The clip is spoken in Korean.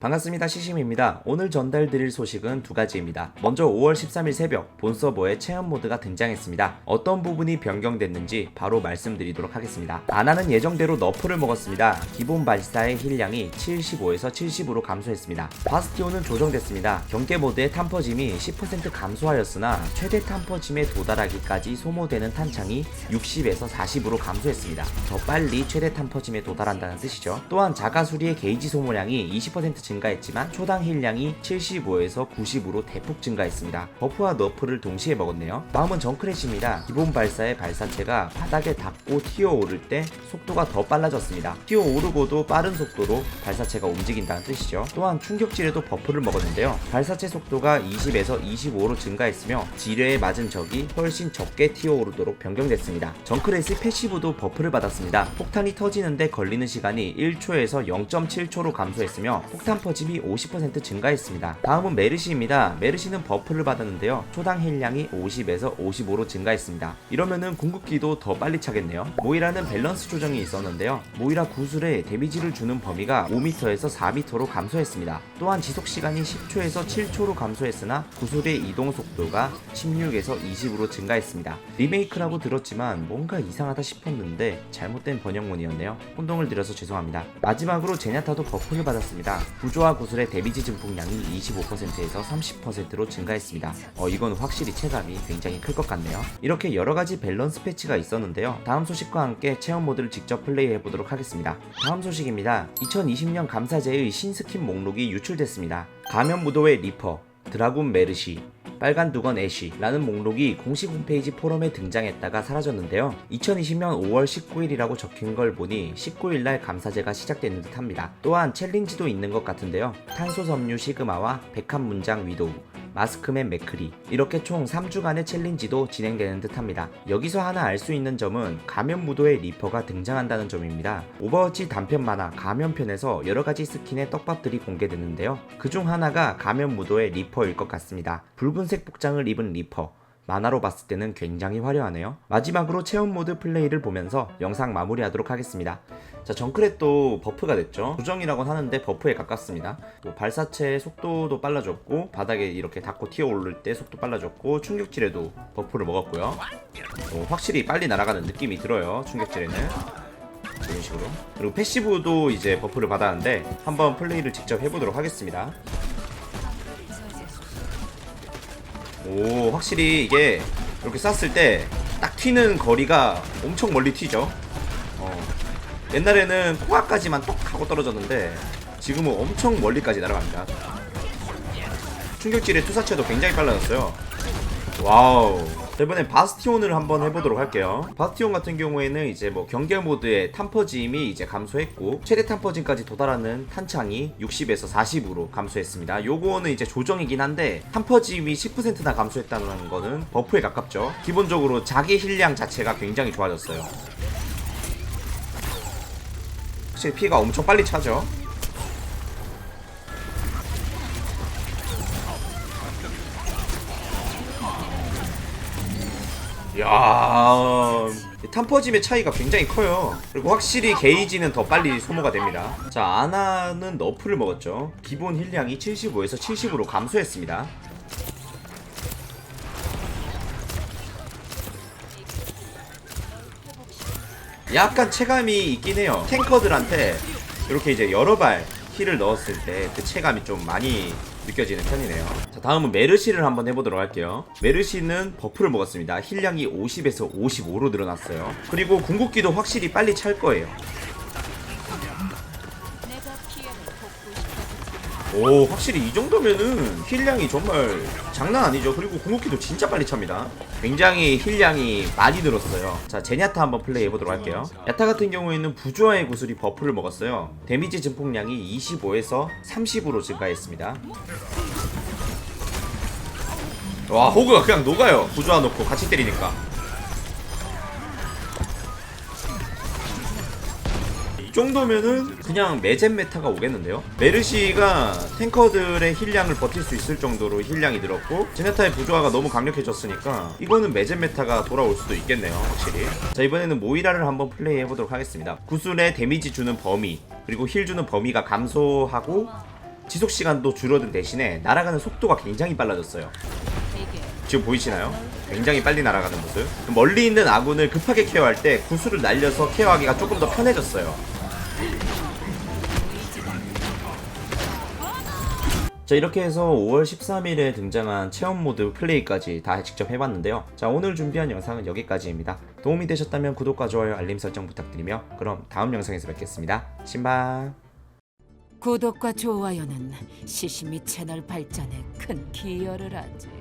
반갑습니다. 시심입니다. 오늘 전달드릴 소식은 두 가지입니다. 먼저 5월 13일 새벽 본 서버에 체험 모드가 등장했습니다. 어떤 부분이 변경됐는지 바로 말씀드리도록 하겠습니다. 아나는 예정대로 너프를 먹었습니다. 기본 발사의 힐량이 75에서 70으로 감소했습니다. 바스티온은 조정됐습니다. 경계 모드의 탐퍼짐이 10% 감소하였으나 최대 탐퍼짐에 도달하기까지 소모되는 탄창이 60에서 40으로 감소했습니다. 더 빨리 최대 탐퍼짐에 도달한다는 뜻이죠. 또한 자가수리의 게이지 소모량이 20% 증가했지만 초당 힐량이 75에서 90으로 대폭 증가했습니다. 버프와 너프를 동시에 먹었네요. 다음은 정크래시입니다. 기본 발사의 발사체가 바닥에 닿고 튀어오를 때 속도가 더 빨라졌습니다. 튀어오르고도 빠른 속도로 발사체가 움직인다는 뜻이죠. 또한 충격질에도 버프를 먹었는데요. 발사체 속도가 20에서 25로 증가했으며 지뢰에 맞은 적이 훨씬 적게 튀어오르도록 변경됐습니다. 정크래시 패시브도 버프를 받았습니다. 폭탄이 터지는데 걸리는 시간이 1초에서 0.7초로 감소했으며 폭탄 퍼짐이 50% 증가했습니다. 다음은 메르시입니다. 메르시는 버프를 받았는데요. 초당 힐량이 50에서 55로 증가했습니다. 이러면은 궁극기도 더 빨리 차겠네요. 모이라는 밸런스 조정이 있었는데요. 모이라 구슬에 데미지를 주는 범위가 5m에서 4m로 감소했습니다. 또한 지속 시간이 10초에서 7초로 감소했으나 구슬의 이동 속도가 16에서 20으로 증가했습니다. 리메이크라고 들었지만 뭔가 이상하다 싶었는데 잘못된 번역문이었네요. 혼동을 드려서 죄송합니다. 마지막으로 제냐타도 버프를 받았습니다. 구조와 구슬의 데미지 증폭량이 25%에서 30%로 증가했습니다. 어 이건 확실히 체감이 굉장히 클 것 같네요. 이렇게 여러 가지 밸런스 패치가 있었는데요. 다음 소식과 함께 체험 모드를 직접 플레이해 보도록 하겠습니다. 다음 소식입니다. 2020년 감사제의 신스킨 목록이 유출됐습니다. 가면 무도의 리퍼, 드라군 메르시, 빨간 두건 애쉬라는 목록이 공식 홈페이지 포럼에 등장했다가 사라졌는데요. 2020년 5월 19일이라고 적힌 걸 보니 19일날 감사제가 시작되는 듯 합니다. 또한 챌린지도 있는 것 같은데요. 탄소 섬유 시그마와 백합 문장 위도우, 마스크맨 맥크리 이렇게 총 3주간의 챌린지도 진행되는 듯 합니다. 여기서 하나 알 수 있는 점은 가면 무도의 리퍼가 등장한다는 점입니다. 오버워치 단편 만화 가면편에서 여러 가지 스킨의 떡밥들이 공개되는데요. 그중 하나가 가면 무도의 리퍼일 것 같습니다. 붉은색 복장을 입은 리퍼. 만화로 봤을 때는 굉장히 화려하네요. 마지막으로 체험 모드 플레이를 보면서 영상 마무리하도록 하겠습니다. 자, 정크렛도 버프가 됐죠. 조정이라고는 하는데 버프에 가깝습니다. 또 발사체 속도도 빨라졌고 바닥에 이렇게 닿고 튀어오를 때 속도 빨라졌고 충격질에도 버프를 먹었고요. 어, 확실히 빨리 날아가는 느낌이 들어요. 충격질에는. 이런 식으로. 그리고 패시브도 이제 버프를 받았는데 한번 플레이를 직접 해보도록 하겠습니다. 오 확실히 이게 이렇게 쐈을 때 딱 튀는 거리가 엄청 멀리 튀죠. 어. 옛날에는 코앞까지만 똑 하고 떨어졌는데 지금은 엄청 멀리까지 날아갑니다. 충격질의 투사체도 굉장히 빨라졌어요. 와우 자, 이번엔 바스티온을 한번 해보도록 할게요. 바스티온 같은 경우에는 이제 뭐 경계 모드의 탐퍼짐이 이제 감소했고 최대 탐퍼짐까지 도달하는 탄창이 60에서 40으로 감소했습니다. 요거는 이제 조정이긴 한데 탐퍼짐이 10%나 감소했다는 거는 버프에 가깝죠. 기본적으로 자기 힐량 자체가 굉장히 좋아졌어요. 확실히 피가 엄청 빨리 차죠. 야 탐퍼짐의 차이가 굉장히 커요. 그리고 확실히 게이지는 더 빨리 소모가 됩니다. 자, 아나는 너프를 먹었죠. 기본 힐량이 75에서 70으로 감소했습니다. 약간 체감이 있긴 해요. 탱커들한테 이렇게 이제 여러 발 힐을 넣었을 때 그 체감이 좀 많이 느껴지는 편이네요. 자, 다음은 메르시를 한번 해보도록 할게요. 메르시는 버프를 먹었습니다. 힐량이 50에서 55로 늘어났어요. 그리고 궁극기도 확실히 빨리 찰 거예요. 오, 확실히 이 정도면은 힐량이 정말 장난 아니죠. 그리고 궁극기도 진짜 빨리 찹니다. 굉장히 힐량이 많이 늘었어요. 자, 제냐타 한번 플레이 해보도록 할게요. 야타 같은 경우에는 부조화의 구슬이 버프를 먹었어요. 데미지 증폭량이 25에서 30으로 증가했습니다. 와, 호그가 그냥 녹아요. 부조화 넣고 같이 때리니까. 정도면은 그냥 매젠 메타가 오겠는데요? 메르시가 탱커들의 힐량을 버틸 수 있을 정도로 힐량이 늘었고 제네타의 부조화가 너무 강력해졌으니까 이거는 매젠 메타가 돌아올 수도 있겠네요 확실히 자 이번에는 모이라를 한번 플레이 해보도록 하겠습니다 구슬에 데미지 주는 범위 그리고 힐 주는 범위가 감소하고 지속 시간도 줄어든 대신에 날아가는 속도가 굉장히 빨라졌어요. 지금 보이시나요? 굉장히 빨리 날아가는 모습. 멀리 있는 아군을 급하게 케어할 때 구슬을 날려서 케어하기가 조금 더 편해졌어요. 자 이렇게 해서 5월 13일에 등장한 체험 모드 플레이까지 다 직접 해봤는데요. 자 오늘 준비한 영상은 여기까지입니다. 도움이 되셨다면 구독과 좋아요 알림 설정 부탁드리며 그럼 다음 영상에서 뵙겠습니다. 신바. 구독과 좋아요는 시시미 채널 발전에 큰 기여를 하지.